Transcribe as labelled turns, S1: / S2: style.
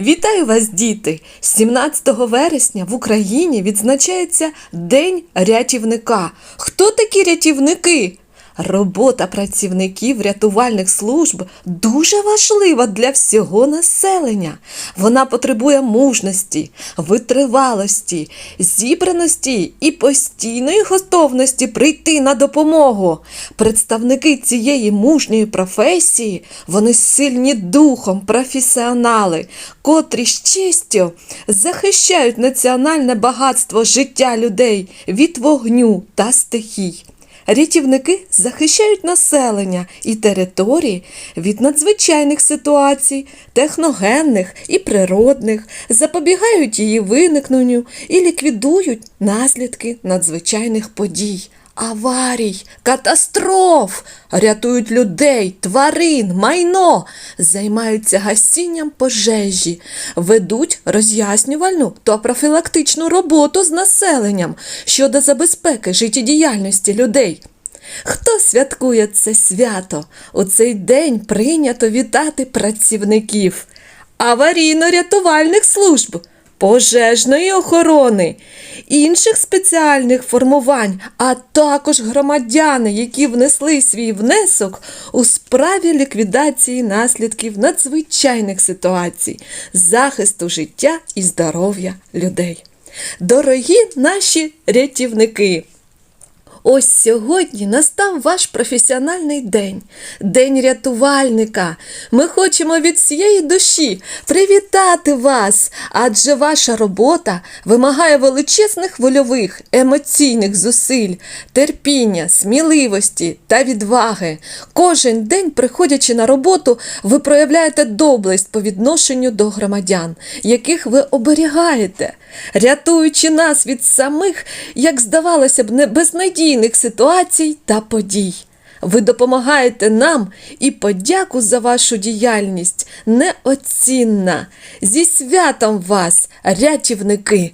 S1: Вітаю вас, діти! 17 вересня в Україні відзначається День рятівника. Хто такі рятівники? Робота працівників рятувальних служб дуже важлива для всього населення. Вона потребує мужності, витривалості, зібраності і постійної готовності прийти на допомогу. Представники цієї мужньої професії вони сильні духом, професіонали, котрі з честю захищають національне багатство життя людей від вогню та стихій. Рятівники захищають населення і території від надзвичайних ситуацій, техногенних і природних, запобігають її виникненню і ліквідують наслідки надзвичайних подій. Аварій, катастроф, рятують людей, тварин, майно, займаються гасінням пожежі, ведуть роз'яснювальну та профілактичну роботу з населенням щодо забезпеки життєдіяльності людей. Хто святкує це свято? У цей день прийнято вітати працівників аварійно-рятувальних служб, пожежної охорони, інших спеціальних формувань, а також громадяни, які внесли свій внесок у справі ліквідації наслідків надзвичайних ситуацій, захисту життя і здоров'я людей. Дорогі наші рятівники! Ось сьогодні настав ваш професіональний день, день рятувальника. Ми хочемо від всієї душі привітати вас, адже ваша робота вимагає величезних вольових, емоційних зусиль, терпіння, сміливості та відваги. Кожен день, приходячи на роботу, ви проявляєте доблесть по відношенню до громадян, яких ви оберігаєте, рятуючи нас від самих, як здавалося б, не безнадійних ситуацій та подій. Ви допомагаєте нам і подяку за вашу діяльність неоцінна. Зі святом вас, рятівники!